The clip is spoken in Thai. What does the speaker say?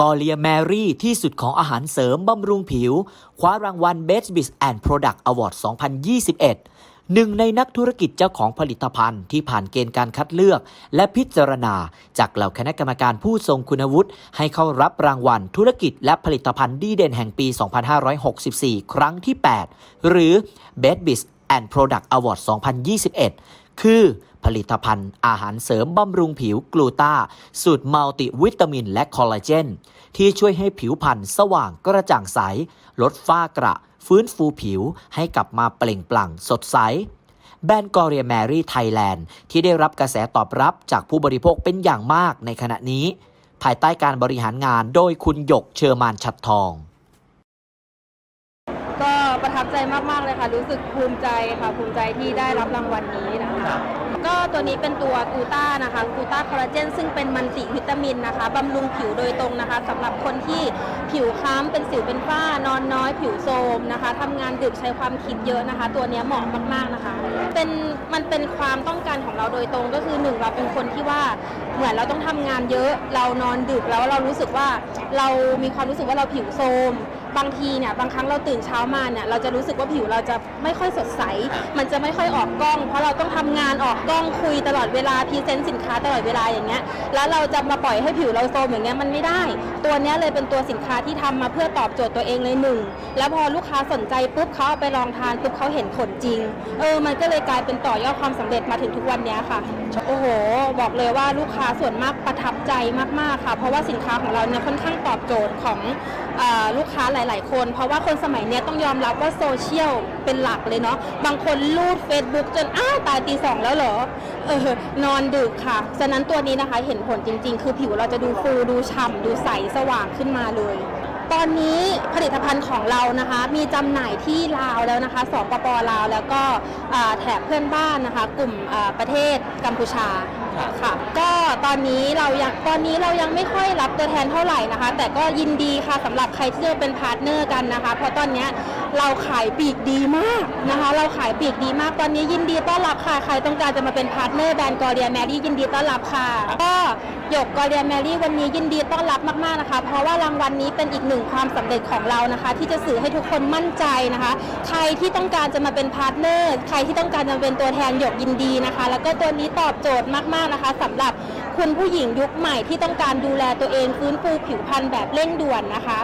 กอเลียแมรี่ที่สุดของอาหารเสริมบำรุงผิว คว้ารางวัล Best b i z and Product Award 2021 หนึ่งในนักธุรกิจเจ้าของผลิตภัณฑ์ที่ผ่านเกณฑ์การคัดเลือก และพิจารณา จากเหล่าคณะกรรมการผู้ทรงคุณวุฒิ ให้เข้ารับรางวัลธุรกิจและผลิตภัณฑ์ดีเด่นแห่งปี 2564 ครั้งที่ 8 หรือ Best b i z and Product Award 2021 คือผลิตภัณฑ์อาหารเสริมบำรุงผิวกลูตาสูตรมัลติวิตามินและคอลลาเจน ที่ช่วยให้ผิวพรรณสว่างกระจ่างใส ลดฝ้ากระ ฟื้นฟูผิวให้กลับมาเปล่งปลั่งสดใส แบรนด์กอเรียแมรี่ไทยแลนด์ที่ได้รับกระแสตอบรับจากผู้บริโภคเป็นอย่างมากในขณะนี้ ภายใต้การบริหารงานโดยคุณหยกเชอร์มานชัดทอง ประทับใจมากๆเลยค่ะ รู้สึกภูมิใจค่ะ ภูมิใจที่ได้รับรางวัลนี้นะคะ ก็ตัวนี้เป็นตัวกูต้านะคะกูต้าคอลลาเจนซึ่งเป็นมันติวิตามินนะคะบำรุงผิวโดยตรงนะคะสำหรับคนที่ผิวคล้ำเป็นสิวเป็นฝ้านอนน้อยผิวโทรมนะคะทำงานดึกใช้ความคิดเยอะนะคะ ตัวนี้เหมาะมากๆนะคะ เป็นมันเป็นความต้องการของเราโดยตรงก็คือหนึ่งเราเป็นคนที่ว่าเหมือนเราต้องทำงานเยอะเรานอนดึกแล้วเรารู้สึกว่าเรามีความรู้สึกว่าเราผิวโทรม บางทีเนี่ยบางครั้งเราตื่นเช้ามาเนี่ยเราจะรู้สึกว่าผิวเราจะไม่ค่อยสดใส มันจะไม่ค่อยออกกล้อง เพราะเราต้องทำงานออกกล้องคุยตลอดเวลาพรีเซนต์สินค้าตลอดเวลาอย่างเงี้ยแล้วเราจะมาปล่อยให้ผิวเราโทรมอย่างเงี้ยมันไม่ได้ ตัวเนี้ยเลยเป็นตัวสินค้าที่ทำมาเพื่อตอบโจทย์ตัวเองเลยหนึ่งแล้วพอลูกค้าสนใจปุ๊บเขาเอาไปลองทานปุ๊บเขาเห็นผลจริงเออมันก็เลยกลายเป็นต่อยอดความสำเร็จมาถึงทุกวันเนี้ยค่ะโอ้โห บอกเลยว่าลูกค้าส่วนมากประทับใจมากๆค่ะ เพราะว่าสินค้าของเราเนี่ยค่อนข้างตอบโจทย์ของอ่า ลูกค้าหลาย ๆ คน เพราะว่าคนสมัยนี้ต้องยอมรับว่าโซเชียลเป็นหลักเลยเนาะบางคนลูด Facebook จนอ้าวตายตีสองแล้วเหรอเออนอนดึกค่ะฉะนั้นตัวนี้นะคะเห็นผลจริง ๆ คือผิวเราจะดูฟูดูฉ่ำดูใสสว่างขึ้นมาเลยตอนนี้ผลิตภัณฑ์ของเรานะคะ มีจำหน่ายที่ลาวแล้วนะคะสปปลาว แล้วก็แถบเพื่อนบ้านนะคะ กลุ่มประเทศกัมพูชา ค่ะ ก็ตอนนี้เรายังตอนนี้เรายังไม่ค่อยรับตัวแทนเท่าไหร่นะคะ แต่ก็ยินดีค่ะสำหรับใครที่จะเป็นพาร์ทเนอร์กันนะคะ เพราะตอนนี้เราขายปีกดีมากนะคะ เราขายปีกดีมากตอนนี้ยินดีต้อนรับค่ะใครต้องการจะมาเป็นพาร์ทเนอร์แบรนด์กอเรียแมรี่ยินดีต้อนรับค่ะก็หยกกอเรียแมรี่วันนี้ยินดีต้อนรับมากๆนะคะ เพราะว่ารางวัลนี้เป็นอีกหนึ่งความสำเร็จของเรานะคะ ที่จะสื่อให้ทุกคนมั่นใจนะคะ ใครที่ต้องการจะมาเป็นพาร์ทเนอร์ใครที่ต้องการจะเป็นตัวแทนหยกยินดีนะคะ แล้วก็ตัวนี้ตอบโจทย์มากๆนะคะสำหรับคุณผู้หญิงยุคใหม่ที่ต้องการดูแลตัวเองฟื้นฟูผิวพรรณแบบเร่งด่วนนะคะ